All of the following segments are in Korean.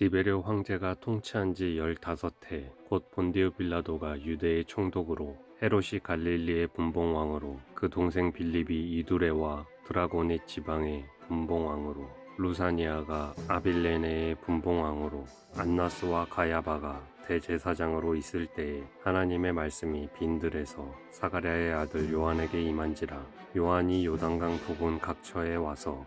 디베르 황제가 통치한 지 15해 곧 본디우 빌라도가 유대의 총독으로 헤롯이 갈릴리의 분봉왕으로 그 동생 빌립이 이두레와 드라고니 지방의 분봉왕으로 루사니아가 아빌레네의 분봉왕으로 안나스와 가야바가 대제사장으로 있을 때에 하나님의 말씀이 빈들에서 사가랴의 아들 요한에게 임한지라 요한이 요단강 부근 각처에 와서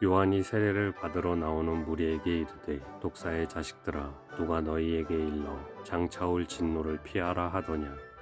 요한이 세례를 받으러 나오는 무리에게 이르되 독사의 자식들아 누가 너희에게 일러 장차올 진노를 피하라 하더냐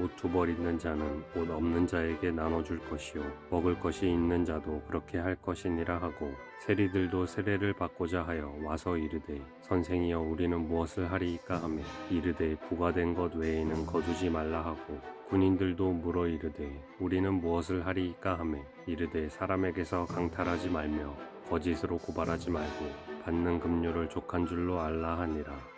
옷 두 벌 있는 자는 옷 없는 자에게 나눠줄 것이요. 먹을 것이 있는 자도 그렇게 할 것이니라 하고 세리들도 세례를 받고자 하여 와서 이르되 선생이여 우리는 무엇을 하리이까 하며 이르되 부과된 것 외에는 거두지 말라 하고 군인들도 물어 이르되 우리는 무엇을 하리이까 하며 이르되 사람에게서 강탈하지 말며 거짓으로 고발하지 말고 받는 금료를 족한 줄로 알라 하니라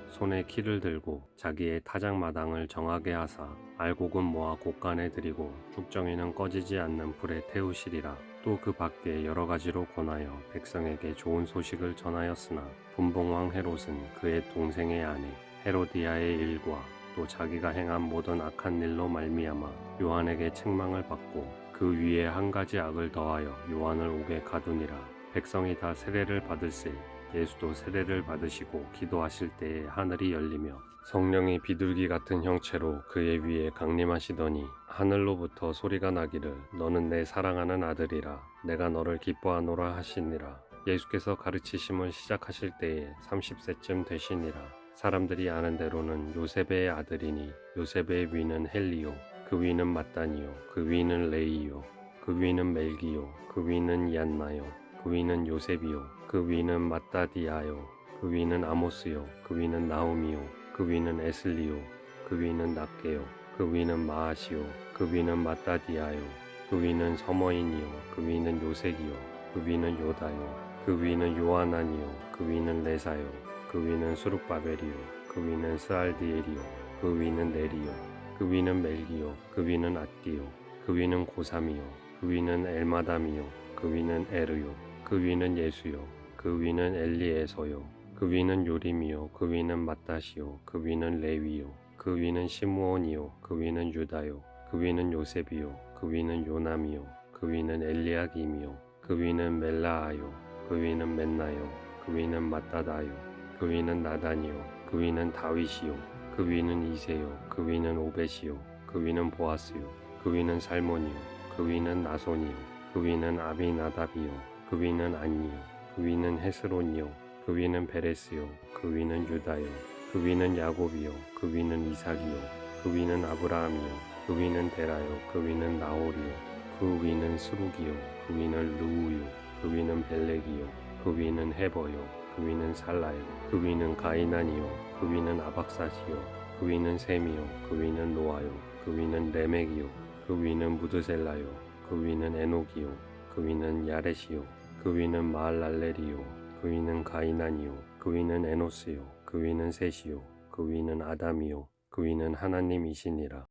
손에 키를 들고 자기의 타작마당을 정하게 하사 알곡은 모아 곳간에 들이고 죽정이는 꺼지지 않는 불에 태우시리라. 또 그 밖에 여러 가지로 권하여 백성에게 좋은 소식을 전하였으나 분봉왕 헤롯은 그의 동생의 아내 헤로디아의 일과 또 자기가 행한 모든 악한 일로 말미암아 요한에게 책망을 받고 그 위에 한 가지 악을 더하여 요한을 옥에 가두니라. 백성이 다 세례를 받을세 예수도 세례를 받으시고 기도하실 때에 하늘이 열리며 성령이 비둘기 같은 형체로 그의 위에 강림하시더니 하늘로부터 소리가 나기를 너는 내 사랑하는 아들이라 내가 너를 기뻐하노라 하시니라. 예수께서 가르치심을 시작하실 때에 30세쯤 되시니라. 사람들이 아는 대로는 요셉의 아들이니 요셉의 위는 헬리요 그 위는 마따니요 그 위는 레이요 그 위는 멜기요 그 위는 얀나요 그 위는 요셉이요 그 위는 마따디아요 그 위는 아모스요 그 위는 나움이요 그 위는 에슬리요 그 위는 낫게요 그 위는 마아시요 그 위는 마따디아요 그 위는 서머인이요 그 위는 요색이요 그 위는 요다요 그 위는 요하나니요 그 위는 레사요 그 위는 수룩바벨이요 그 위는 스알디엘이요 그 위는 네리요 그 위는 멜기요 그 위는 앗디요 그 위는 고삼이요 그 위는 엘마담이요 그 위는 에르요 그 위는 예수요 그 위는 엘리에서요 그 위는 요림이요 그 위는 마따시요 그 위는 레위요 그 위는 시므온이요 그 위는 유다요 그 위는 요셉이요 그 위는 요남이요 그 위는 엘리야김이요 그 위는 멜라아요 그 위는 맨나요 그 위는 마따다요 그 위는 나단이요 그 위는 다윗이요 그 위는 이세요 그 위는 오벳이요 그 위는 보아스요 그 위는 살몬이요 그 위는 나손이요 그 위는 아비나답이요 그 위는 안니요 그 위는 헤스론이요 그 위는 베레스요 그 위는 유다요 그 위는 야곱이요 그 위는 이삭이요 그 위는 아브라함이요 그 위는 데라요 그 위는 나홀이요 그 위는 스룩이요 그 위는 루우요 그 위는 벨렉이요 그 위는 헤버요 그 위는 살라요 그 위는 가이난이요 그 위는 아박사시요 그 위는 셈이요 그 위는 노아요 그 위는 레멕이요 그 위는 무드셀라요 그 위는 에녹이요 그 위는 야렛이요 그 위는 마알랄렐이요 그 위는 가이난이요 그 위는 에노스요 그 위는 셋이요 그 위는 아담이요 그 위는 하나님이시니라